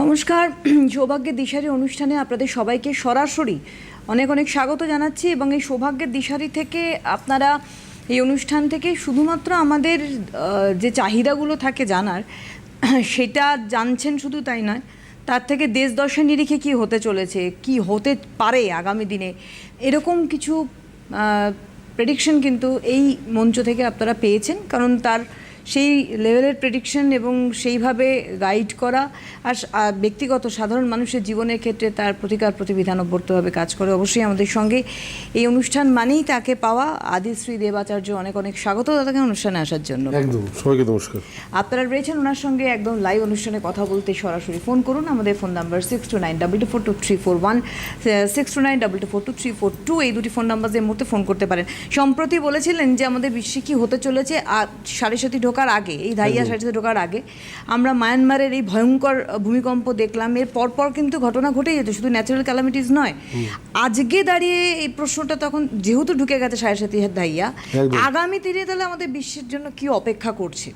নমস্কার। সৌভাগ্যের দিশারি অনুষ্ঠানে আপনাদের সবাইকে সরাসরি অনেক অনেক স্বাগত জানাচ্ছি এবং এই সৌভাগ্যের দিশারি থেকে আপনারা এই অনুষ্ঠান থেকে শুধুমাত্র আমাদের যে চাহিদাগুলো থাকে জানার, সেটা জানছেন শুধু তাই নয়, তার থেকে দেশ দর্শন নিরিখে কী হতে চলেছে, কি হতে পারে আগামী দিনে, এরকম কিছু প্রেডিকশন কিন্তু এই মঞ্চ থেকে আপনারা পেয়েছেন। কারণ তার সেই লেভেলের প্রেডিকশন এবং সেইভাবে গাইড করা আর ব্যক্তিগত সাধারণ মানুষের জীবনের ক্ষেত্রে তার প্রতিকার প্রতিবিধান অব্যর্তভাবে কাজ করে। অবশ্যই আমাদের সঙ্গে এই অনুষ্ঠান মানেই তাকে পাওয়া। আদিশ্রী দেবাচার্য অনেক অনেক স্বাগত তাকে অনুষ্ঠানে আসার জন্য। একদম সবাইকে নমস্কার। আপনারা রয়েছেন ওনার সঙ্গে একদম লাইভ অনুষ্ঠানে কথা বলতে সরাসরি ফোন করুন। আমাদের phone number six two nine double two four two three four one six two nine double two four two three four two এই দুটি ফোন নাম্বার এই মুহূর্তে ফোন করতে পারেন। সম্প্রতি বলেছিলেন যে আমাদের বিশ্বে কি হতে চলেছে আর সাড়ে সাথে ঢোকার আগে এই ধাইয়া সাড়ে ঢোকার আগে আমরা মায়ানমারের এই ভয়ঙ্কর ভূমিকম্প দেখলাম। এর পরপর কিন্তু ঘটনা ঘটেই যেত শুধু ন্যাচারাল ক্যালামিটিস নয়। আজকে দাঁড়িয়ে এই প্রশ্নটা তখন যেহেতু ঢুকে গেছে সাড়ে সাথে ধাইয়া আগামী দিনে তাহলে আমাদের বিশ্বের জন্য কি অপেক্ষা করছে?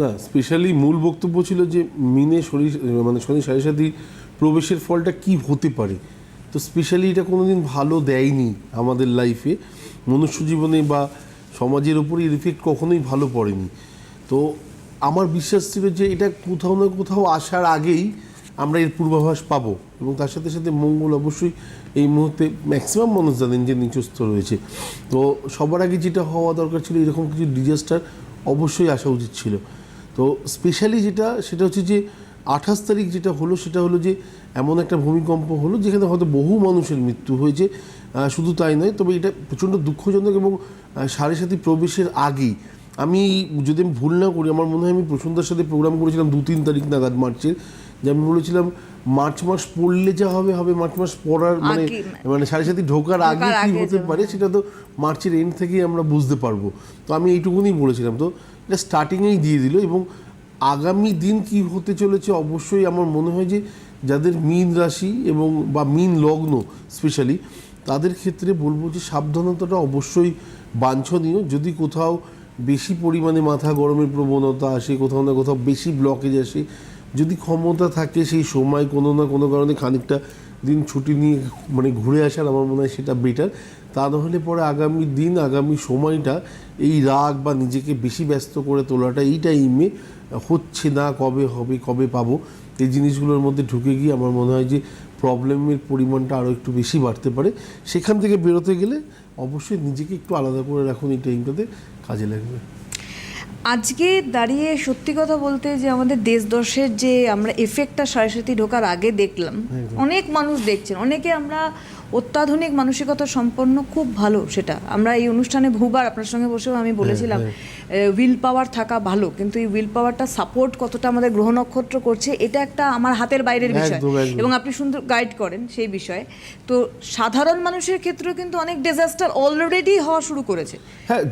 না স্পেশালি মূল বক্তব্য ছিল যে মিনে শরীর মানে শনি সাড়ে সাথী প্রবেশের ফলটা কি হতে পারে। তো স্পেশালি এটা কোনোদিন ভালো দেয়নি আমাদের লাইফে মনুষ্য জীবনে বা সমাজের উপরে এর ইফেক্ট কখনোই ভালো পড়েনি। তো আমার বিশ্বাস ছিল যে এটা কোথাও না কোথাও আসার আগেই আমরা এর পূর্বাভাস পাবো এবং তার সাথে সাথে মঙ্গল অবশ্যই এই মুহূর্তে ম্যাক্সিমাম মানুষ জানেন যে নিচস্থ রয়েছে। তো সবার আগে যেটা হওয়া দরকার ছিল এরকম কিছু ডিজাস্টার অবশ্যই আসা উচিত ছিল। তো স্পেশালি যেটা, সেটা হচ্ছে যে আঠাশ তারিখ যেটা হলো, সেটা হলো যে এমন একটা ভূমিকম্প হলো যেখানে হয়তো বহু মানুষের মৃত্যু হয়েছে। শুধু তাই নয়, তবে এটা প্রচণ্ড দুঃখজনক এবং সাড়ে সাথী প্রবেশের আগেই আমি যদি আমি ভুল না করি আমার মনে হয় আমি প্রসন্দার সাথে প্রোগ্রাম করেছিলাম দু তিন তারিখ নাগাদ মার্চের যে আমি বলেছিলাম মার্চ মাস পড়লে যা হবে হবে মার্চ মাস পড়ার মানে মানে সাড়ে সাথে ঢোকার আগে কি হতে পারে সেটা তো মার্চের এন্ড থেকেই আমরা বুঝতে পারব। তো আমি এইটুকুনি বলেছিলাম। তো এটা স্টার্টিংয়েই দিয়ে দিল এবং আগামী দিন কি হতে চলেছে অবশ্যই আমার মনে হয় যে যাদের মীন রাশি এবং বা মীন লগ্ন স্পেশালি তাদের ক্ষেত্রে বলব যে সাবধানতাটা অবশ্যই বাঞ্ছনীয়। যদি কোথাও বেশি পরিমাণে মাথা গরমের প্রবণতা আসে কোথাও না কোথাও বেশি ব্লকেজ আসে। যদি ক্ষমতা থাকে, সেই সময় কোনো না কোনো কারণে খানিকটা দিন ছুটি নিয়ে মানে ঘুরে আসার আমার মনে হয় সেটা বেটার তা নাহলে পরে আগামী দিন, আগামী সময়টা এই রাগ বা নিজেকে বেশি ব্যস্ত করে তোলাটা এই টাইমে হচ্ছে না, কবে হবে, কবে পাবো, এই জিনিসগুলোর মধ্যে ঢুকে গিয়ে আমার মনে হয় যে প্রবলেমের পরিমাণটা আরও একটু বেশি বাড়তে পারে। সেখান থেকে বেরোতে গেলে অবশ্যই নিজেকে একটু আলাদা করে রাখুন এই টাইমটাতে কাজে লাগবে? আজকে দাঁড়িয়ে সত্যি কথা বলতে যে আমাদের দেশ দশের যে আমরা এফেক্টটা সাথে ঢোকার আগে দেখলাম অনেক মানুষ দেখছেন অনেকে আমরা অত্যাধুনিক মানসিকতা সম্পন্ন খুব ভালো সেটা। আমরা এই অনুষ্ঠানে বহুবার আপনার সঙ্গে বসেও আমি বলেছিলাম উইল পাওয়ার থাকা ভালো কিন্তু এই উইল পাওয়ারটা সাপোর্ট কতটা আমাদের গ্রহ নক্ষত্র করছে এটা একটা আমার হাতের বাইরের বিষয়। এবং আপনি সুন্দর গাইড করেন সেই বিষয়ে। তো সাধারণ মানুষের ক্ষেত্রেও কিন্তু অনেক ডিজাস্টার অলরেডি হওয়া শুরু করেছে। হ্যাঁ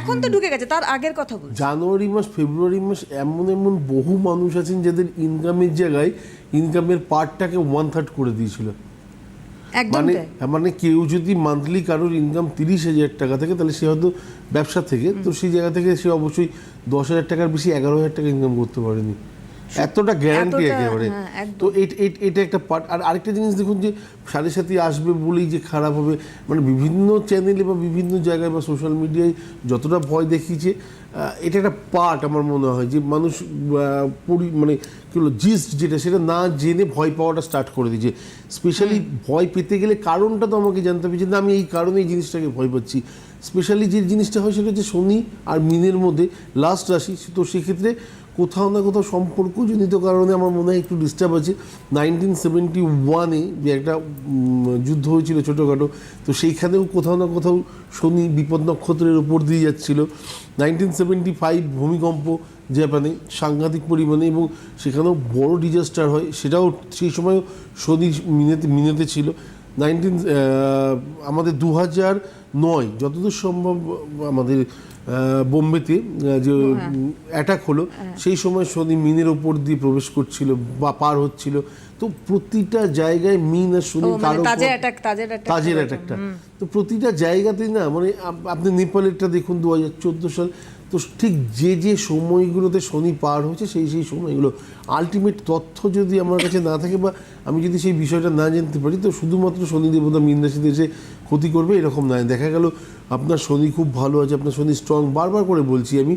এখন তো ঢুকে গেছে তার আগের কথা বলছি। জানুয়ারি মাস ফেব্রুয়ারি মাস এমন এমন বহু মানুষ আছেন যাদের ইনকামের জায়গায় ইনকামের পার্টটাকে ওয়ান থার্ড করে দিয়েছিল। মানে মানে কেউ যদি মান্থলি কারোর ইনকাম তিরিশ হাজার টাকা থাকে তাহলে সে হয়তো ব্যবসা থেকে তো সেই জায়গা থেকে সে অবশ্যই দশ হাজার টাকার বেশি এগারো হাজার টাকা ইনকাম করতে পারেনি। এতটা গ্যারান্টি একেবারে। হ্যাঁ, তো এট- একটা পার্ট আর আরেকটা জিনিস দেখুন যে সাথে সাথে আসবে বলেই যে খারাপ হবে। মানে বিভিন্ন চ্যানেলে বা বিভিন্ন জায়গায় বা সোশ্যাল মিডিয়ায় যতটা ভয় দেখিয়েছে এটা একটা পার্ট আমার মনে হয় যে মানুষ পরি মানে কী হলো জিস্ট যেটা সেটা না জেনে ভয় পাওয়াটা স্টার্ট করে দিয়েছে। স্পেশালি ভয় পেতে গেলে কারণটা তো আমাকে জানতে হবে যে না আমি এই কারণে এই জিনিসটাকে ভয় পাচ্ছি। স্পেশালি যে জিনিসটা হয় সেটা হচ্ছে শনি আর মিনের মধ্যে। লাস্ট রাশি তো সেক্ষেত্রে কোথাও না কোথাও সম্পর্কজনিত কারণে আমার মনে হয় একটু ডিস্টার্ব আছে। নাইনটিন সেভেন্টি ওয়ানে যে একটা যুদ্ধ হয়েছিল ছোটোখাটো, তো সেইখানেও কোথাও না কোথাও শনি বিপদ নক্ষত্রের উপর দিয়ে যাচ্ছিল। নাইনটিন সেভেন্টি ফাইভ ভূমিকম্প জাপানে সাংঘাতিক পরিমাণে এবং সেখানেও বড় ডিজাস্টার হয়, সেটাও সেই সময়ও শনি মিনেতে মিনেতে ছিল। নাইনটিন আমাদের দু হাজার নয়, যতদূর সম্ভব আমাদের বোম্বেতে যে অ্যাটাক হলো সেই সময় শনি মিনের ওপর দিয়ে প্রবেশ করছিল বা পার হচ্ছিল। তো প্রতিটা জায়গায় মিন আর শনি মানে তাজের অ্যাটাকটা তো প্রতিটা জায়গাতেই না মানে আপনি নেপালেরটা দেখুন দু হাজার চোদ্দ সাল তো ঠিক যে যে সময়গুলোতে শনি পার হয়েছে, সেই সেই সময়গুলো। আলটিমেট তথ্য যদি আমার কাছে না থাকে বা আমি যদি সেই বিষয়টা না জানতে পারি, তো শুধুমাত্র শনি দেবতা মিন রাশিতে এসে ক্ষতি করবে, এরকম নয়। দেখা গেল, আপনার শনি খুব ভালো আছে, আপনার শনি স্ট্রং বারবার করে বলছি আমি,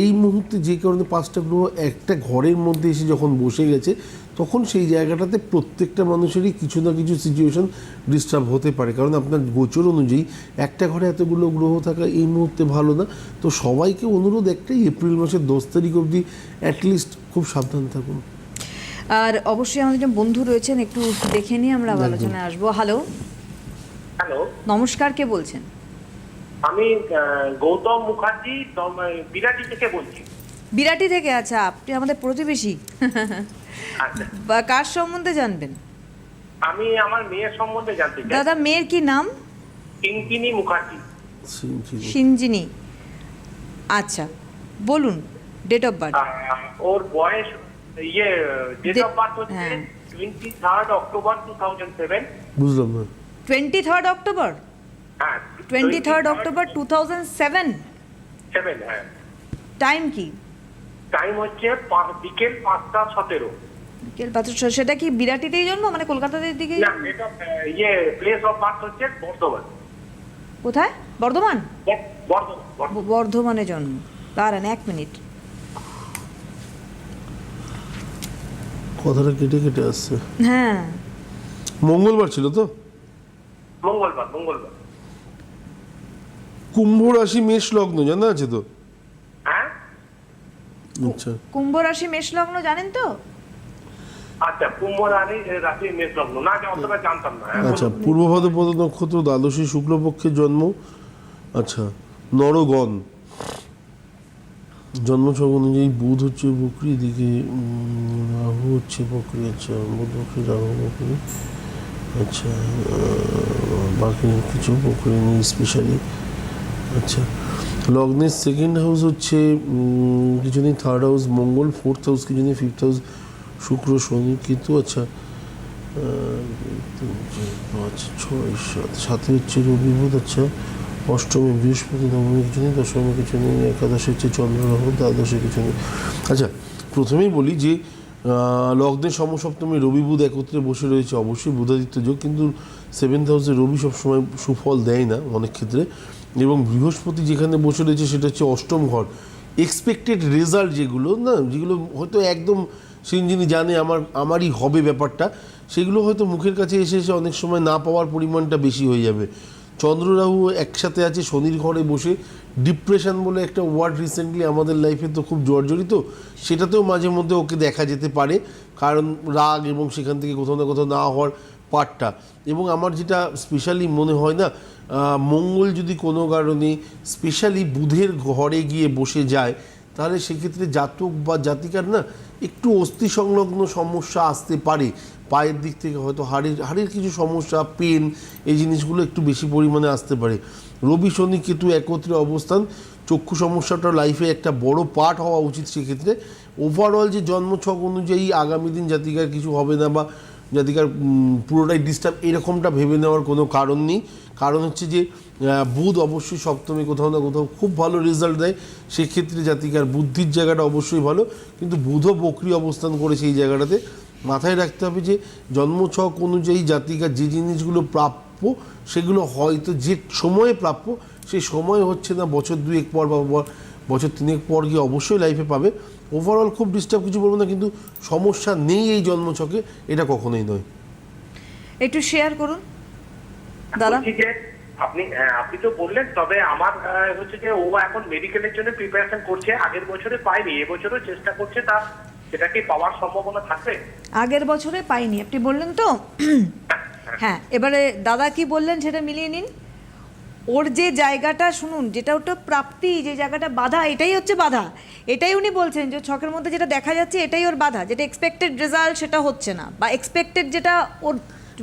এই মুহূর্তে যে কারণে পাঁচটা গ্রহ একটা ঘরের মধ্যে এসে যখন বসে গেছে তখন সেই জায়গাটাতে প্রত্যেকটা মানুষেরই কিছু না কিছু সিচুয়েশন ডিস্টার্ব হতে পারে। কারণ আপনার গোচর অনুযায়ী একটা ঘরে এতগুলো গ্রহ থাকা এই মুহূর্তে ভালো না। তো সবাইকে অনুরোধ একটাই এপ্রিল মাসের দশ তারিখ অবধি অ্যাটলিস্ট খুব সাবধান থাকুন। আর অবশ্যই আমাদের যে বন্ধু রয়েছেন একটু দেখে নিয়ে আমরা। আলোচনায় আসব। হ্যালো হ্যালো নমস্কার কে বলছেন? আমি আহ, গৌতম মুখার্জি বিরাটি থেকে বলছি। বিরাটি থেকে আচ্ছা আপনি আমাদের প্রতিবেশী। আচ্ছা। বা কার সম্বন্ধে জানবেন? আমি আমার মেয়ের সম্বন্ধে জানতে চাই। দাদা মেয়ের কি নাম? সিনজিনি মুখার্জি। সিনজিনি। আচ্ছা বলুন ডেট অফ বার্থ ওর বয়স ইয়ে ডেট অফ বার্থ হচ্ছে হ্যাঁ। অক্টোবর 2007 বুঝলাম না। অক্টোবর হ্যাঁ, টাইম হ্যাঁ। কি? টাইম হচ্ছে বিকেল 5টা 17 সেটা কি বিরাটিতেই জন্ম? মানে কলকাতাদের দিকে? না এটা ইয়ে প্লেস অফ বার্থ হচ্ছে বর্ধমান। কোথায়? বর্ধমান? বর্ধমানে জন্ম। দাঁড়ান এক মিনিট। কথাটা কেটে কেটে আসছে। হ্যাঁ। মঙ্গলবার ছিল তো? মঙ্গলবার মঙ্গলবার। কুম্ভ রাশি মেষ লগ্ন জানা আছে তো? হ্যাঁ? আচ্ছা। কুম্ভ রাশি মেষ লগ্ন জানেন তো? আচ্ছা কুম্ভ রানী রাশি মেষ লগ্ন না অতটা জানতাম না। হ্যাঁ, আচ্ছা নক্ষত্র দ্বাদশী শুক্লপক্ষের জন্ম আচ্ছা নরগণ। জন্মছক অনুযায়ী বুধ হচ্ছে বকরি রাহু হচ্ছে বকরি আচ্ছা বুধ বকরি রাহু বকরি আচ্ছা বাকি কিছু বকরি নেই স্পেশালি আচ্ছা লগ্নের সেকেন্ড হাউস হচ্ছে উম, কিছু নেই third house Mangal fourth house নেই ফিফথ হাউস শুক্র, শনি কিন্তু আচ্ছা পাঁচ ছয়, সাত সাথে হচ্ছে রবি বুধ আচ্ছা অষ্টমী, বৃহস্পতি, নবমী কিছু নেই দশমী, কিছু নেই, একাদশে হচ্ছে চন্দ্র, রাহু, দ্বাদশে, কিছু নেই। আচ্ছা প্রথমেই বলি যে লগ্নের সমসপ্তমী রবি বুধ একত্রে বসে রয়েছে, অবশ্যই বুধাদিত্য যোগ, কিন্তু সেভেন্থ হাউসে রবি সবসময় সুফল দেয় না, অনেক ক্ষেত্রে। এবং বৃহস্পতি যেখানে বসে রয়েছে, সেটা হচ্ছে অষ্টম ঘর। এক্সপেক্টেড রেজাল্ট যেগুলো, না, যেগুলো হয়তো একদম সিঞ্জিনি জানে আমার, আমারই হবে ব্যাপারটা, সেগুলো হয়তো মুখের কাছে এসে এসে অনেক সময় না পাওয়ার পরিমাণটা বেশি হয়ে যাবে। চন্দ্ররাহু একসাথে আছে শনির ঘরে বসে, ডিপ্রেশন বলে একটা ওয়ার্ড রিসেন্টলি আমাদের লাইফে তো খুব জর্জরিত, সেটাতেও মাঝে মধ্যে ওকে দেখা যেতে পারে, কারণ রাগ এবং সেখান থেকে কোথাও না কোথাও না হওয়ার পার্টটা। এবং আমার যেটা স্পেশালি মনে হয় না মঙ্গল যদি কোনো কারণে স্পেশালি বুধের ঘরে গিয়ে বসে যায় তাহলে সেক্ষেত্রে জাতক বা জাতিকার না একটু অস্থি সংলগ্ন সমস্যা আসতে পারে। পায়ের দিক থেকে হয়তো হাড়ের হাড়ের কিছু সমস্যা, পেন, এই জিনিসগুলো একটু বেশি পরিমাণে আসতে পারে। রবি, শনি, কেতু একত্রে অবস্থান, চক্ষু সমস্যাটা লাইফে একটা বড় পার্ট হওয়া উচিত সেক্ষেত্রে। ওভারঅল যে জন্মছক অনুযায়ী আগামী দিন জাতিকার কিছু হবে না বা জাতিকার উম, পুরোটাই ডিস্টার্ব এরকমটা ভেবে নেওয়ার কোনো কারণ নেই। কারণ হচ্ছে যে বুধ অবশ্যই সপ্তমী কোথাও না কোথাও খুব ভালো রেজাল্ট দেয়। সেক্ষেত্রে জাতিকার বুদ্ধির জায়গাটা অবশ্যই ভালো। কিন্তু বুধও বকরি অবস্থান করেছে এই জায়গাটাতে। মাথায় রাখতে হবে যে জন্মছক অনুযায়ী জাতিকার যে জিনিসগুলো প্রাপ্য সেগুলো হয়তো যে সময়ে প্রাপ্য সেই সময় হচ্ছে না বছর দুয়েক পর ব- বছর তিনেক পর গিয়ে অবশ্যই লাইফে পাবে। ওভারঅল খুব ডিস্টার্ব কিছু বলব না কিন্তু সমস্যা নেই এই জন্মছকে এটা কখনোই নয়। একটু শেয়ার করুন। দাদা? আপনি হ্যাঁ, আপনি তো বললেন তবে আমার আহ, হচ্ছে যে ও এখন মেডিকেলের জন্য প্রিপারেশন করছে আগের বছরে পায়নি এবছরও চেষ্টা করছে তা সেটা কি পাওয়ার সম্ভাবনা থাকবে? আগের বছরে পাইনি আপনি বললেন তো? হ্যাঁ এবারে দাদা কি বললেন সেটা মিলিয়ে নিন। ওর যে জায়গাটা শুনুন যেটা ওটা প্রাপ্তি যে জায়গাটা বাধা এটাই হচ্ছে বাধা। এটাই উনি বলছেন যে ছকের মধ্যে যেটা দেখা যাচ্ছে এটাই ওর বাধা। যেটা এক্সপেক্টেড রেজাল্ট সেটা হচ্ছে না। বা এক্সপেক্টেড যেটা ওর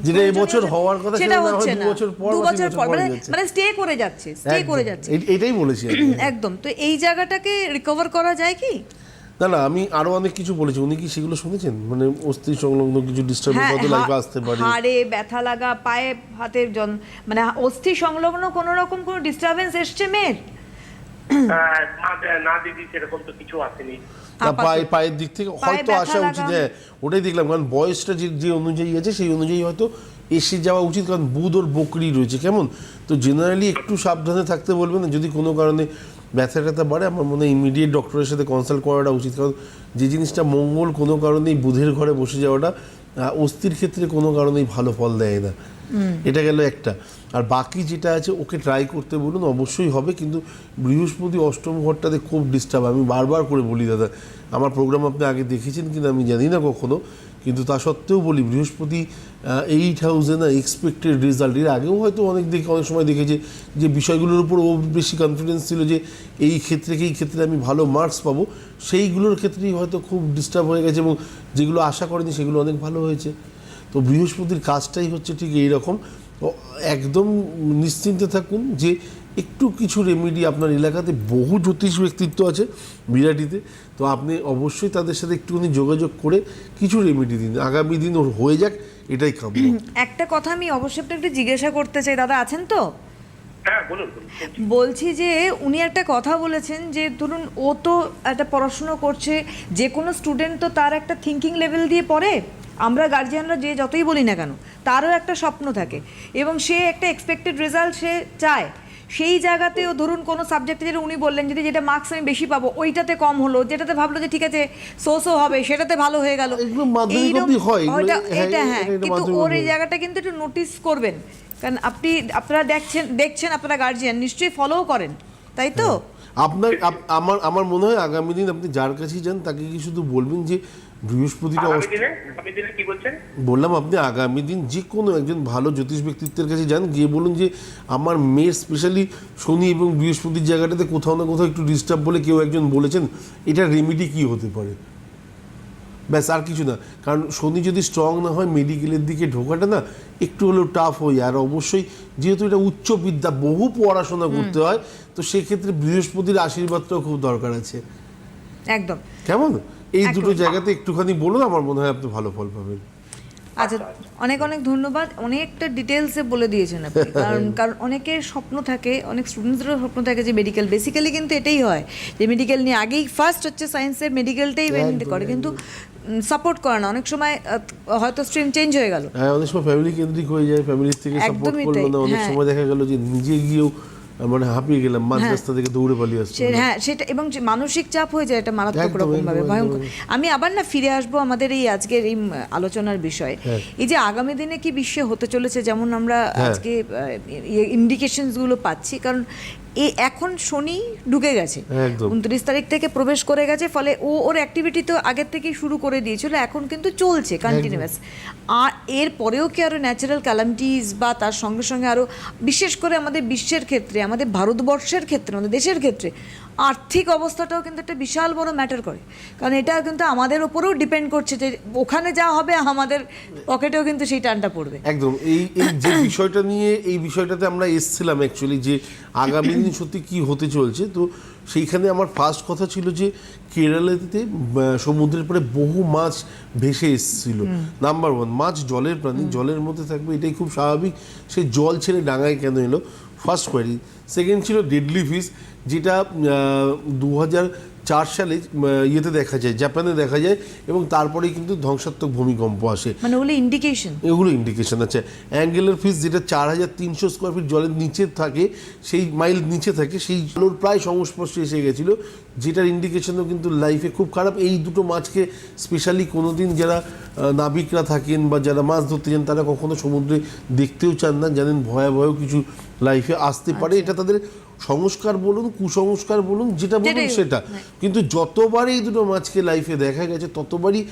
যেটা এবছর হওয়ার কথা সেটা হচ্ছে না। বছর পর দু বছর বছর পর পর মানে মানে স্টে করে যাচ্ছে স্টে করে যাচ্ছে। এটাই বলেছি একদম। তো এই জায়গাটাকে রিকভার করা যায় কি? না না আমি আরও অনেক কিছু বলেছি। উনি কি সেগুলো শুনেছেন? মানে অস্থি সংলগ্ন কিছু ডিস্টার্বেন্স হ্যাঁ হয়তো লাইফে আসতে পারে। হাড়ে ব্যথা লাগা পায়ে হাতের জন মানে অস্থি সংলগ্ন কোনো রকম কোনো ডিস্টারবেন্স এসছে মেয়ের? না- না দিদি সেরকম তো কিছু আসেনি। পায়ে পায়ের দিক থেকে হয়তো আসা উচিত হ্যাঁ ওটাই দেখলাম কারণ বয়সটা যে যে অনুযায়ী আছে সেই অনুযায়ী হয়তো এসে যাওয়া উচিত কারণ বুধ ওর বকরি রয়েছে কেমন? তো জেনারেলি একটু সাবধানে থাকতে বলবেন যদি কোনো কারণে ব্যথা ট্যাথা বাড়ে আমার মনে হয় ইমিডিয়েট ডক্টরের সাথে কনসাল্ট করাটা উচিত। কারণ যে জিনিসটা মঙ্গল কোনো কারণেই বুধের ঘরে বসে যাওয়াটা অস্থির ক্ষেত্রে কোনো কারণেই ভালো ফল দেয় না। এটা গেল একটা। আর বাকি যেটা আছে ওকে ট্রাই করতে বলুন অবশ্যই হবে কিন্তু বৃহস্পতি অষ্টম ঘরটাতে খুব ডিস্টার্ব আমি বারবার করে বলি দাদা আমার প্রোগ্রাম আপনি আগে দেখেছেন কিনা আমি জানি না কখনো। কিন্তু তা সত্ত্বেও বলি, বৃহস্পতি এইট হাউসে না এক্সপেক্টেড রেজাল্ট এর আগেও হয়তো অনেক দেখে, অনেক সময় দেখেছে যে বিষয়গুলোর উপর ও বেশি কনফিডেন্স ছিল যে এই ক্ষেত্রে এই ক্ষেত্রে আমি ভালো মার্কস পাবো। সেইগুলোর ক্ষেত্রেই হয়তো খুব ডিস্টার্ব হয়ে গেছে এবং যেগুলো আশা করেনি সেগুলো অনেক ভালো হয়েছে। তো বৃহস্পতির কাজটাই হচ্ছে ঠিক এই রকম একদম নিশ্চিন্তে থাকুন যে একটু কিছু রেমেডি আপনার এলাকাতে বহু জ্যোতিষ ব্যক্তিত্ব আছে বিরাটিতে। তো আপনি অবশ্যই তাদের সাথে একটুখানি যোগাযোগ করে কিছু রেমেডি দিন। আগামী দিন ওর হয়ে যাক এটাই কাম্য। একটা কথা আমি অবশ্যই আপনাকে একটু জিজ্ঞাসা করতে চাই। দাদা আছেন তো? হ্যাঁ। বলছি যে উনি একটা কথা বলেছেন যে ধরুন ও তো একটা পড়াশুনো করছে যে কোনো স্টুডেন্ট তো তার একটা থিঙ্কিং লেভেল দিয়ে পড়ে। আমরা গার্জিয়ানরা যে যতই বলি না কেন তারও একটা স্বপ্ন থাকে। এবং সে একটা এক্সপেক্টেড রেজাল্ট সে চায়। সেই জায়গাতেও ধরুন কোনো সাবজেক্টে যেটা উনি বললেন যদি যেটা মার্কস আমি বেশি পাবো ওইটাতে কম হলো যেটাতে ভাবলো যে ঠিক আছে সো সো হবে সেটাতে ভালো হয়ে গেল। হয়, হ্যাঁ, এটা হ্যাঁ কিন্তু ওর এই জায়গাটা কিন্তু একটু নোটিস করবেন। কারণ আপনি আপনারা দেখছেন দেখছেন আপনারা গার্জিয়ান নিশ্চয়ই ফলোও করেন তাই তো? আপনার আমার আমার মনে হয় আগামী দিন আপনি যার কাছেই যান তাকে কি শুধু বলবেন যে বৃহস্পতিটা আগামী অষ্ট- দিনে? আগামী দিনে কি বলছেন? বললাম আপনি আগামী দিন যে কোনো একজন ভালো জ্যোতিষ ব্যক্তিত্বের কাছে যান গিয়ে বলুন যে আমার মেয়ের স্পেশালি শনি এবং বৃহস্পতির জায়গাটাতে কোথাও না কোথাও একটু ডিস্টার্ব বলে কেউ একজন বলেছেন এটা রেমেডি কি হতে পারে? ব্যাস আর কিছু না। কারণ শনি যদি স্ট্রং না হয় মেডিকেলের দিকে ঢোকাটা না একটু হলেও টাফ হয়ে। আর অবশ্যই যেহেতু এটা উচ্চ বিদ্যা বহু পড়াশোনা করতে হয় তো সেক্ষেত্রে বৃহস্পতির আশীর্বাদটাও খুব দরকার আছে। একদম। কেমন? এই দুটো জায়গাতে একটুখানি বলুন আমার মনে হয় আপনি ভালো ফল পাবেন। আচ্ছা অনেক অনেক ধন্যবাদ। অনেকটা ডিটেলসে বলে দিয়েছেন আপনি। কারণ কারণ অনেকের স্বপ্ন থাকে অনেক স্টুডেন্টসদেরও স্বপ্ন থাকে যে মেডিকেল বেসিক্যালি কিন্তু এটাই হয় যে মেডিকেল নিয়ে আগেই ফার্স্ট হচ্ছে সায়েন্সের মেডিকেলটাই একদম, করে কিন্তু সাপোর্ট করে না। অনেক সময় হয়তো স্ট্রিম চেঞ্জ হয়ে গেল। হ্যাঁ অনেক সময় ফ্যামিলি কেন্দ্রিক হয়ে যায় ফ্যামিলির থেকে সাপোর্ট করল না অনেক হ্যাঁ। সময় দেখা গেল যে নিজে গিয়েও মানে হাঁপিয়ে গেলাম মাঝ হ্যাঁ। রাস্তা থেকে দৌড়ে পালিয়ে আসছে হ্যাঁ সেটা এবং যে মানসিক চাপ হয়ে যায় এটা মারাত্মক রকমভাবে ভাবে ভয়ঙ্কর আমি আবার না ফিরে আসব আমাদের এই আজকের এই আলোচনার বিষয়ে হ্যাঁ। এই যে আগামী দিনে কি বিশ্বে হতে চলেছে যেমন আমরা হ্যাঁ। আজকে ইন্ডিকেশনসগুলো পাচ্ছি কারণ এই এখন শনি ঢুকে গেছে। উনত্রিশ তারিখ থেকে প্রবেশ করে গেছে ফলে ও ওর অ্যাক্টিভিটি তো আগের থেকেই শুরু করে দিয়েছিল এখন কিন্তু চলছে কন্টিনিউয়াস আর এর পরেও কি আরও ন্যাচারাল ক্যালামিটিস বা তার সঙ্গে সঙ্গে আরও বিশেষ করে আমাদের বিশ্বের ক্ষেত্রে আমাদের ভারতবর্ষের ক্ষেত্রে আমাদের দেশের ক্ষেত্রে আর্থিক অবস্থাটাও কিন্তু একটা বিশাল বড় ম্যাটার করে। কারণ এটা কিন্তু আমাদের ওপরেও ডিপেন্ড করছে যে ওখানে যা হবে আমাদের পকেটেও কিন্তু সেই টানটা পড়বে। একদম। এই এই যে বিষয়টা নিয়ে এই বিষয়টাতে আমরা এসছিলাম অ্যাকচুয়ালি যে আগামী দিন সত্যি কী হতে চলছে। তো সেইখানে আমার ফার্স্ট কথা ছিল যে কেরালাতে সমুদ্রের পরে বহু মাছ ভেসে এসেছিল। নাম্বার ওয়ান মাছ জলের প্রাণী জলের মধ্যে থাকবে এটাই খুব স্বাভাবিক। সে জল ছেড়ে ডাঙায় কেন এলো? ফার্স্ট কোয়ারি সেকেন্ড ছিল ডেডলি ফিস যেটা দু হাজার চার সালে ইয়েতে দেখা যায় জাপানে দেখা যায় এবং তারপরেই কিন্তু ধ্বংসাত্মক ভূমিকম্প আসে। মানে ওগুলো ইন্ডিকেশন এগুলো ইন্ডিকেশন আছে। অ্যাঙ্গেলের ফিস যেটা চার হাজার তিনশো স্কোয়ার ফিট জলের নিচে থাকে সেই মাইল নিচে থাকে সেই আলোর প্রায় সংস্পর্শে এসে গেছিল যেটার ইন্ডিকেশনও কিন্তু লাইফে খুব খারাপ। এই দুটো মাছকে স্পেশালি কোনোদিন যারা নাবিকরা থাকেন বা যারা মাছ ধরতে যান তারা কখনো সমুদ্রে দেখতেও চান না। জানেন ভয়াবহ কিছু লাইফে আসতে পারে। এটা তাদের সংস্কার বলুন কুসংস্কার বলুন যেটা বলুন সেটা। কিন্তু যতবারই এই দুটো মাছকে লাইফে দেখা গেছে ততবারই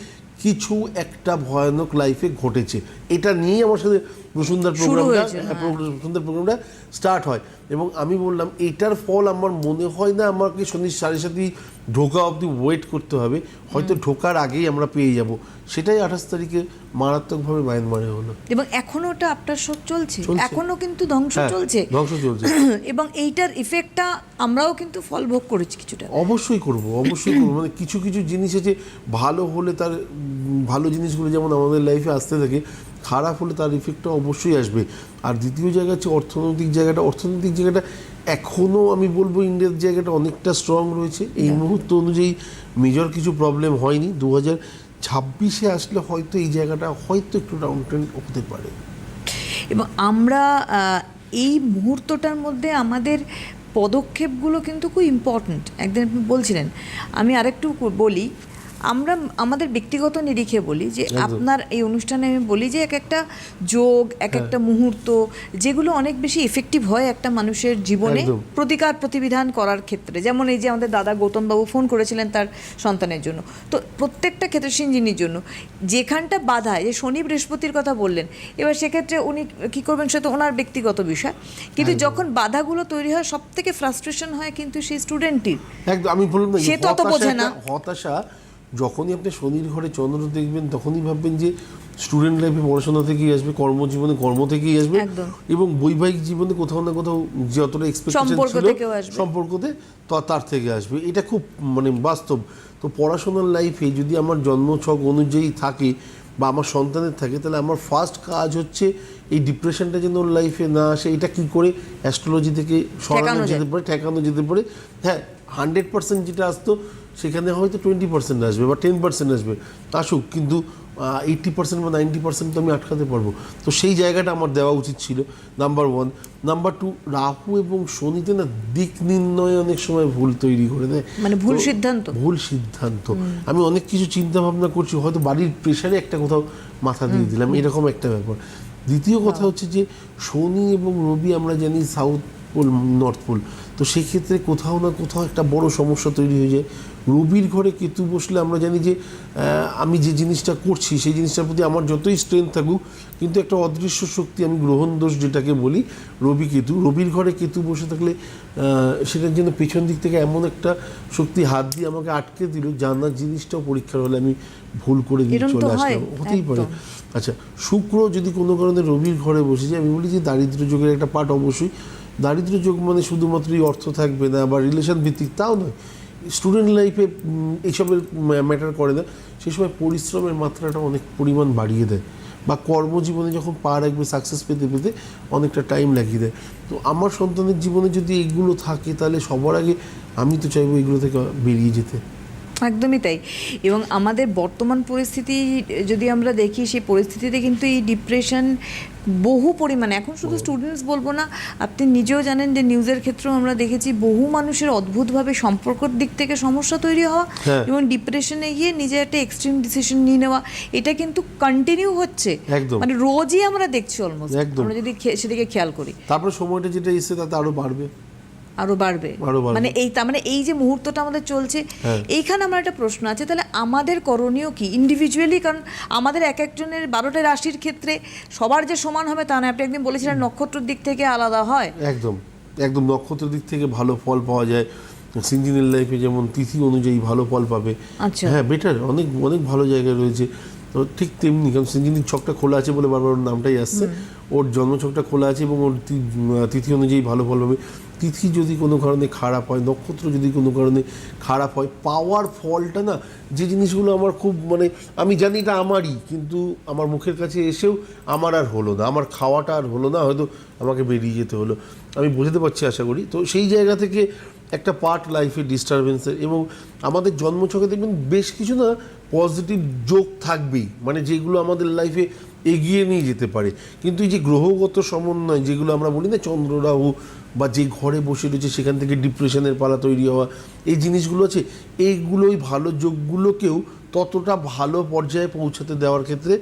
কিছু একটা ভয়ানক লাইফে ঘটেছে। এটা নিয়েই আমার সাথে প্রসুন্দর শুরু প্রোগ্রামটা হ্যাঁ। প্রোগ্রামটা স্টার্ট হয়। এবং আমি বললাম এটার ফল আমার মনে হয় না আমাকে শনির সাড়ে সাথে ঢোকা অবধি ওয়েট করতে হবে। হয়তো ঢোকার আগেই আমরা পেয়ে যাব। সেটাই আঠাশ তারিখে মারাত্মকভাবে মায়ানমারে হলো। এবং এখনও ওটা আপনার শক চলছে। এখনও কিন্তু ধ্বংস হ্যাঁ, চলছে? ধ্বংস চলছে। এবং এইটার ইফেক্টটা আমরাও কিন্তু ফল ভোগ করেছি কিছুটা। অবশ্যই করব অবশ্যই করব। মানে কিছু কিছু জিনিস আছে ভালো হলে তার ভালো জিনিসগুলো যেমন আমাদের লাইফে আসতে থাকে খারাপ হলে তার ইফেক্টটা অবশ্যই আসবে। আর দ্বিতীয় জায়গা হচ্ছে অর্থনৈতিক জায়গাটা। অর্থনৈতিক জায়গাটা এখনও আমি বলব ইন্ডিয়ার জায়গাটা অনেকটা স্ট্রং রয়েছে। এই মুহূর্ত অনুযায়ী মেজর কিছু প্রবলেম হয়নি। দু হাজার ছাব্বিশে আসলে হয়তো এই জায়গাটা হয়তো একটু ডাউন ট্রেন্ড হতে পারে। এবং আমরা এই মুহূর্তটার মধ্যে আমাদের পদক্ষেপগুলো কিন্তু খুব ইম্পর্ট্যান্ট একদিন আপনি বলছিলেন, আমি আরেকটু বলি আমরা আমাদের ব্যক্তিগত নিরিখে বলি যে আপনার এই অনুষ্ঠানে আমি বলি যে এক একটা যোগ এক একটা মুহূর্ত যেগুলো অনেক বেশি এফেক্টিভ হয় একটা মানুষের জীবনে প্রতিকার প্রতিবিধান করার ক্ষেত্রে। যেমন এই যে আমাদের দাদা গৌতম বাবু ফোন করেছিলেন তার সন্তানের জন্য। তো প্রত্যেকটা ক্ষেত্রে সিঞ্জিনির জন্য। যেখানটা বাধা যে শনি বৃহস্পতির কথা বললেন এবার সেক্ষেত্রে উনি কি করবেন সেটা ওনার ব্যক্তিগত বিষয়। কিন্তু যখন বাধাগুলো তৈরি হয় সব থেকে ফ্রাস্ট্রেশন হয় কিন্তু সেই স্টুডেন্টটির একদম আমি না সে তো অত বোঝে না। হতাশা যখনই আপনি শনির ঘরে চন্দ্র দেখবেন তখনই ভাববেন যে স্টুডেন্ট লাইফে পড়াশোনা থেকেই আসবে কর্মজীবনে কর্ম থেকেই আসবে এবং বৈবাহিক জীবনে কোথাও না কোথাও যতটা এক্সপেকটেশন ছিল সম্পর্কতে তার থেকে আসবে। এটা খুব মানে বাস্তব। তো পড়াশোনার লাইফে যদি আমার জন্মছক অনুযায়ী থাকে বা আমার সন্তানের থাকে তাহলে আমার ফার্স্ট কাজ হচ্ছে এই ডিপ্রেশনটা যেন ওর লাইফে না আসে। এটা কি করে অ্যাস্ট্রোলজি থেকে সরানো যেতে পারে ঠেকানো যেতে পারে। হ্যাঁ হান্ড্রেড পার্সেন্ট যেটা আসতো সেখানে হয়তো টোয়েন্টি পার্সেন্ট আসবে বা টেন পার্সেন্ট আসবে আসুক কিন্তু এইট্টি পার্সেন্ট বা নাইনটি পার্সেন্ট তো আমি আটকাতে পারব। তো সেই জায়গাটা আমার দেওয়া উচিত ছিল number one number two Rahu এবং শনিতে না দিক নির্ণয়ে অনেক সময় ভুল তৈরি করে দেয়। মানে ভুল সিদ্ধান্ত। ভুল সিদ্ধান্ত। আমি অনেক কিছু চিন্তা ভাবনা করছি হয়তো বাড়ির প্রেশারে একটা কোথাও মাথা দিয়ে দিলাম এরকম একটা ব্যাপার। দ্বিতীয় কথা হচ্ছে যে শনি এবং রবি আমরা জানি সাউথ পোল নর্থ পোল তো সেক্ষেত্রে কোথাও না কোথাও একটা বড় সমস্যা তৈরি হয়ে যায়। রবির ঘরে কেতু বসলে আমরা জানি যে আমি যে জিনিসটা করছি সেই জিনিসটার প্রতি আমার যতই স্ট্রেংথ থাকুক কিন্তু একটা অদৃশ্য শক্তি আমি গ্রহণ দোষ যেটাকে বলি রবি কেতু। রবির ঘরে কেতু বসে থাকলে সেটার জন্য পেছন দিক থেকে এমন একটা শক্তি হাত দিয়ে আমাকে আটকে দিল জানার জিনিসটাও পরীক্ষার হলে আমি ভুল করে দিয়ে চলে আসলাম। হতেই পারে। আচ্ছা শুক্র যদি কোনো কারণে রবির ঘরে বসে যায় আমি বলি যে দারিদ্র যোগের একটা পার্ট অবশ্যই। দারিদ্র যোগ মানে শুধুমাত্রই অর্থ থাকবে না বা রিলেশন ভিত্তিক তাও নয়। স্টুডেন্ট লাইফে এইসবের ম্যাটার করে না। সেই সময় পরিশ্রমের মাত্রাটা অনেক পরিমাণ বাড়িয়ে দেয়। বা কর্মজীবনে যখন পা রাখবে সাকসেস পেতে পেতে অনেকটা টাইম লাগিয়ে দেয়। তো আমার সন্তানের জীবনে যদি এগুলো থাকে, তাহলে সবার আগে আমি তো চাইব এগুলো থেকে বেরিয়ে যেতে। একদমই তাই। এবং আমাদের বর্তমান পরিস্থিতি যদি আমরা দেখি সেই পরিস্থিতিতে কিন্তু এই ডিপ্রেশন বহু পরিমাণে এখন শুধু স্টুডেন্টস বলব না আপনি নিজেও জানেন যে নিউজের ক্ষেত্রেও আমরা দেখেছি বহু মানুষের অদ্ভুতভাবে সম্পর্কর দিক থেকে সমস্যা তৈরি হওয়া হ্যাঁ। এবং ডিপ্রেশনে গিয়ে নিজে একটা এক্সট্রিম ডিসিশন নিয়ে নেওয়া এটা কিন্তু কন্টিনিউ হচ্ছে। মানে রোজই আমরা দেখছি অলমোস্ট আমরা যদি সেদিকে খেয়াল করি। তারপরে সময়টা যেটা এসছে তাতে আরও আরও বাড়বে। আরও বাড়বে। মানে এই তার মানে এই যে মুহূর্তটা আমাদের চলছে হ্যাঁ। এইখানে আমার একটা প্রশ্ন আছে তাহলে আমাদের করণীয় কি? ইন্ডিভিজুয়ালি কারণ আমাদের এক একজনের বারোটা রাশির ক্ষেত্রে সবার যে সমান হবে তা না আপনি একদিন বলেছিলেন নক্ষত্রের দিক থেকে আলাদা হয়। একদম। একদম নক্ষত্রের দিক থেকে ভালো ফল পাওয়া যায়। সিঞ্জিনের লাইফে যেমন তিথি অনুযায়ী ভালো ফল পাবে। আচ্ছা। হ্যাঁ বেটার অনেক অনেক ভালো জায়গায় রয়েছে। তো ঠিক তেমনি কারণ সিঞ্জিনির ছকটা খোলা আছে বলে বারবার ওর নামটাই আসছে। ওর জন্মছকটা খোলা আছে এবং ওর তিথি অনুযায়ী ভালো ফল হবে। তিথি যদি কোনো কারণে খারাপ হয় নক্ষত্র যদি কোনো কারণে খারাপ হয় পাওয়ার ফলটা না যে জিনিসগুলো আমার খুব মানে আমি জানি এটা আমারই কিন্তু আমার মুখের কাছে এসেও আমার আর হলো না। আমার খাওয়াটা আর হলো না হয়তো আমাকে বেরিয়ে যেতে হলো। আমি বোঝাতে পারছি আশা করি। তো সেই জায়গা থেকে একটা পার্ট লাইফে ডিস্টারবেন্সের এবং আমাদের জন্মছকে দেখবেন বেশ কিছু না পজিটিভ যোগ থাকবেই। মানে যেগুলো আমাদের লাইফে এগিয়ে নিয়ে যেতে পারে। কিন্তু এই যে গ্রহগত সমন্বয় যেগুলো আমরা বলি না চন্দ্র রাহু বা যে ঘরে বসে রয়েছে সেখান থেকে ডিপ্রেশনের পালা তৈরি হওয়া এই জিনিসগুলো আছে এইগুলোই ভালো যোগগুলোকেও ততটা ভালো পর্যায়ে পৌঁছাতে দেওয়ার ক্ষেত্রে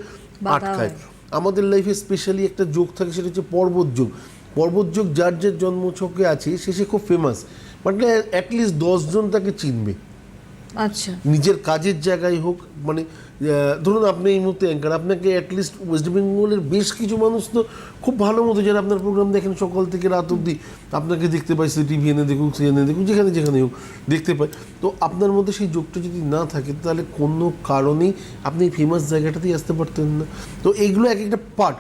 আটকায়। আমাদের লাইফে স্পেশালি একটা যোগ থাকে সেটা হচ্ছে পর্বত যোগ। পর্বত যোগ যার যার জন্মছকে আছে সে সে খুব ফেমাস মানে অ্যাটলিস্ট দশজন তাকে চিনবে। আচ্ছা। নিজের কাজের জায়গায় হোক মানে ধরুন আপনি এই মুহূর্তে অ্যাঙ্কার আপনাকে অ্যাটলিস্ট ওয়েস্ট বেঙ্গলের বেশ কিছু মানুষ তো খুব ভালো মতো যারা আপনার প্রোগ্রাম দেখেন সকাল থেকে রাত অবধি আপনাকে দেখতে পাই সে টিভি এনে দেখুক সিএনএ দেখুক যেখানে যেখানে হোক দেখতে পাই তো আপনার মধ্যে সেই যোগটা যদি না থাকে তাহলে কোনো কারণেই আপনি ফেমাস জায়গাটাতেই আসতে পারতেন না। তো এইগুলো এক একটা পার্ট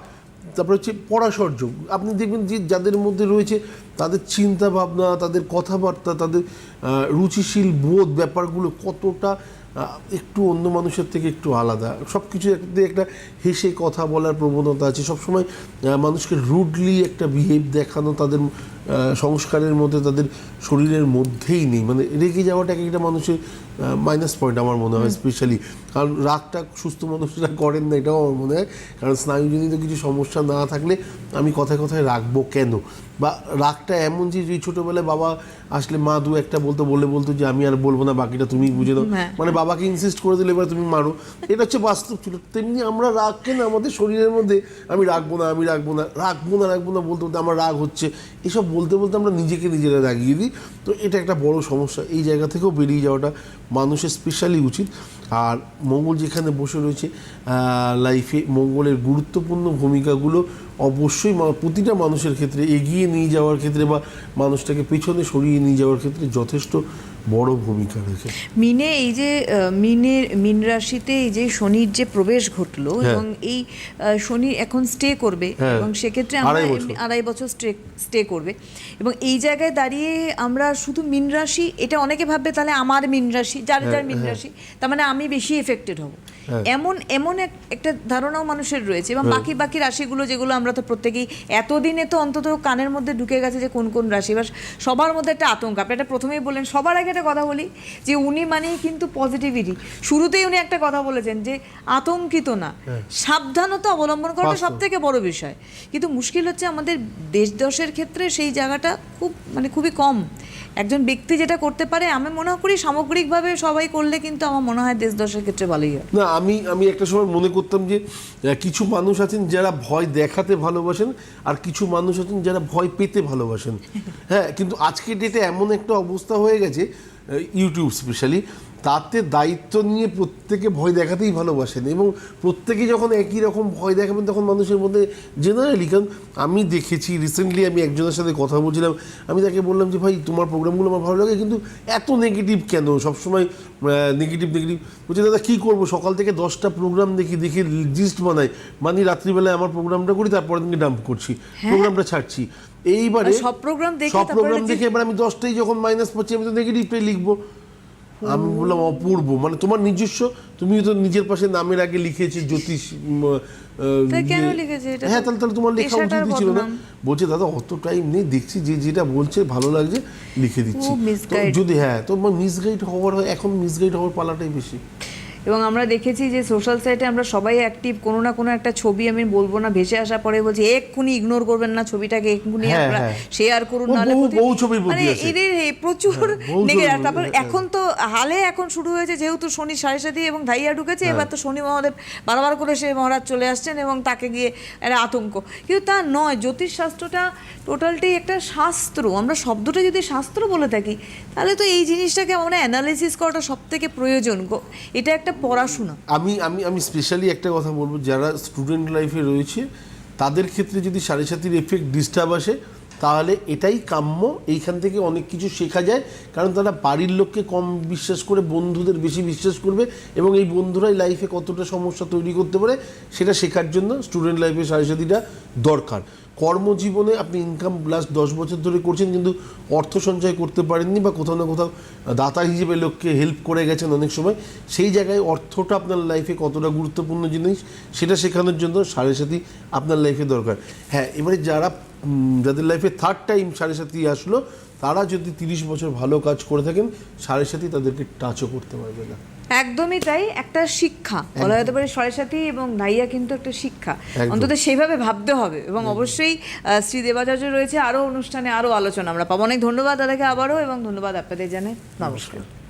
তারপরে হচ্ছে পরাশর যোগ। আপনি দেখবেন যে যাদের মধ্যে রয়েছে তাদের চিন্তা ভাবনা তাদের কথাবার্তা তাদের রুচিশীল বোধ ব্যাপারগুলো কতটা একটু অন্য মানুষের থেকে একটু আলাদা। সব কিছু একটা হেসে কথা বলার প্রবণতা আছে। সবসময় মানুষকে রুডলি একটা বিহেভ দেখানো তাদের সংস্কারের মধ্যে তাদের শরীরের মধ্যেই নেই। মানে রেগে যাওয়াটা এক একটা মানুষের মাইনাস পয়েন্ট আমার মনে হয় স্পেশালি কারণ রাগটা সুস্থ মানুষরা করেন না এটাও আমার মনে হয়। কারণ স্নায়ুজনিত কিছু সমস্যা না থাকলে আমি কথায় কথায় রাখব কেন? বা রাগটা এমন যে যে ছোটোবেলায় বাবা আসলে মা দু একটা বলতো বলে বলতো যে আমি আর বলব না বাকিটা তুমি বুঝে দাও। হ্যাঁ। মানে বাবাকে ইনসিস্ট করে দিলে এবার তুমি মারো। এটা হচ্ছে বাস্তব ছিল। তেমনি আমরা রাগকে না আমাদের শরীরের মধ্যে আমি রাখব না আমি রাখব না। রাখব না রাখব না বলতে বলতে আমার রাগ হচ্ছে। এসব বলতে বলতে আমরা নিজেকে নিজেরা রাগিয়ে দিই। তো এটা একটা বড় সমস্যা। এই জায়গা থেকেও বেরিয়ে যাওয়াটা মানুষের স্পেশালি উচিত। আর মঙ্গল যেখানে বসে রয়েছে লাইফে মঙ্গলের গুরুত্বপূর্ণ ভূমিকাগুলো অবশ্যই প্রতিটা মানুষের ক্ষেত্রে এগিয়ে নিয়ে যাওয়ার ক্ষেত্রে বা মানুষটাকে পেছনে সরিয়ে নিয়ে যাওয়ার ক্ষেত্রে যথেষ্ট বড় ভূমিকা রয়েছে মিনে এই যে মিনের মিন রাশিতে এই যে শনির যে প্রবেশ ঘটলো হ্যাঁ। এবং এই শনি এখন স্টে করবে হ্যাঁ। এবং সেক্ষেত্রে আমরা আড়াই বছর। স্টে স্টে করবে এবং এই জায়গায় দাঁড়িয়ে আমরা শুধু মিন রাশি এটা অনেকে ভাববে তাহলে আমার মিন রাশি যার যার মিন রাশি তার মানে আমি বেশি এফেক্টেড হব হ্যাঁ। এমন এমন একটা ধারণাও মানুষের রয়েছে এবং বাকি বাকি রাশিগুলো যেগুলো আমরা তো প্রত্যেকেই এতদিনে তো অন্তত কানের মধ্যে ঢুকে গেছে যে কোন কোন রাশি বা সবার মধ্যে একটা আতঙ্ক। আপনি এটা প্রথমেই বললেন সবার আগে একটা কথা বলি যে উনি মানেই কিন্তু পজিটিভিটি শুরুতেই উনি একটা কথা বলেছেন যে আতঙ্কিত না সাবধানতা অবলম্বন করাটা সব থেকে বড় বিষয়। কিন্তু মুশকিল হচ্ছে আমাদের দেশ দশের ক্ষেত্রে সেই জায়গাটা খুব মানে খুবই কম। একজন ব্যক্তি যেটা করতে পারে আমি মনে করি সামগ্রিকভাবে সবাই করলে কিন্তু আমার মনে হয় দেশ দশের ক্ষেত্রে ভালোই হয়। না আমি আমি একটা সময় মনে করতাম যে কিছু মানুষ আছেন যারা ভয় দেখাতে ভালোবাসেন আর কিছু মানুষ আছেন যারা ভয় পেতে ভালোবাসেন। হ্যাঁ কিন্তু আজকের ডেটে এমন একটা অবস্থা হয়ে গেছে ইউটিউব স্পেশালি তাতে দায়িত্ব নিয়ে প্রত্যেকে ভয় দেখাতেই ভালোবাসেন এবং প্রত্যেকে যখন একই রকম ভয় দেখাবেন তখন মানুষের মধ্যে জেনারেলি কারণ আমি দেখেছি রিসেন্টলি আমি একজনের সাথে কথা বলছিলাম আমি তাকে বললাম যে ভাই তোমার প্রোগ্রামগুলো আমার ভালো লাগে কিন্তু এত নেগেটিভ কেন? সবসময় নেগেটিভ নেগেটিভ বলছে দাদা কী করব? সকাল থেকে দশটা প্রোগ্রাম দেখি দেখে লিস্ট বানাই। মানে রাত্রিবেলায় আমার প্রোগ্রামটা করি তারপরের দিনকে ডাম্প করছি। প্রোগ্রামটা ছাড়ছি। এইবারে সব program দেখে সব প্রোগ্রাম দেখে এবার আমি দশটাই যখন মাইনাস পাচ্ছি আমি তো নেগেটিভটাই লিখব। আমি বললাম অপূর্ব। মানে তোমার নিজস্ব তুমি তো নিজের পাশে নামের আগে লিখেছি জ্যোতিষ কেন ইয়ে- এটা হ্যাঁ তাহলে তাহলে তোমার লেখা উচিত ছিল না? বলছে দাদা অত টাইম নেই দেখছি যে যেটা বলছে ভালো লাগছে লিখে দিচ্ছি। যদি হ্যাঁ তো মিসগাইড হওয়ার এখন মিসগাইড হওয়ার পালাটাই বেশি। এবং আমরা দেখেছি যে সোশ্যাল সাইটে আমরা সবাই অ্যাক্টিভ কোনো না কোনো একটা ছবি আমি বলব না ভেসে আসার পরে বলছি এক্ষুনি ইগনোর করবেন না ছবিটাকে এক্ষুনি হ্যাঁ, আপনারা হ্যাঁ। শেয়ার করুন নাহলে মানে এদের প্রচুর হ্যাঁ, ছবির তারপর এখন তো হালে এখন শুরু হয়েছে যেহেতু শনি সাড়ে সাথে এবং ধাইয়া ঢুকেছে হ্যাঁ। এবার তো শনি মহাদেব বারবার করে সে মহারাজ চলে আসছেন এবং তাকে গিয়ে একটা আতঙ্ক। কিন্তু তা নয় জ্যোতিষ শাস্ত্রটা টোটালটাই একটা শাস্ত্র। আমরা শব্দটা যদি শাস্ত্র বলে থাকি তাহলে তো এই জিনিসটাকে আমরা অ্যানালিসিস করাটা সব থেকে প্রয়োজন এটা একটা পড়াশোনা। আমি আমি আমি স্পেশালি একটা কথা বলব, যারা স্টুডেন্ট লাইফে রয়েছে, তাদের ক্ষেত্রে যদি সাড়ে সাতির এফেক্ট ডিস্টার্ব আসে, তাহলে এটাই কাম্য, এইখান থেকে অনেক কিছু শেখা যায়, কারণ তারা বাড়ির লোককে কম বিশ্বাস করে, বন্ধুদের বেশি বিশ্বাস করবে, এবং এই বন্ধুরাই লাইফে কতটা সমস্যা তৈরি করতে পারে, সেটা শেখার জন্য স্টুডেন্ট লাইফে সাড়ে সাতিটা দরকার। কর্মজীবনে আপনি ইনকাম লাস্ট দশ বছর ধরে করছেন, কিন্তু অর্থ সঞ্চয় করতে পারেননি বা কোথাও না কোথাও দাতা হিসেবে লোককে হেল্প করে গেছেন অনেক সময়, সেই জায়গায় অর্থটা আপনার লাইফে কতটা গুরুত্বপূর্ণ জিনিস সেটা শেখানোর জন্য সাড়ে সাথী আপনার লাইফে দরকার। হ্যাঁ এবারে যারা যাদের লাইফে থার্ড টাইম সাড়ে সাথী আসলো তারা যদি তিরিশ বছর ভালো কাজ করে থাকেন সাড়ে সাথে তাদেরকে টাচও করতে পারবে না। একদমই তাই একটা শিক্ষা। বলা যেতে পারে সরস্বতী এবং নাইয়া কিন্তু একটা শিক্ষা। অন্তত সেইভাবে ভাবতে হবে এবং অবশ্যই শ্রী দেবাচার্য রয়েছে আরও অনুষ্ঠানে আরও আলোচনা। আমরা পাবো। অনেক ধন্যবাদ দাদাকে আবারও এবং ধন্যবাদ আপনাদের জানাই। নমস্কার।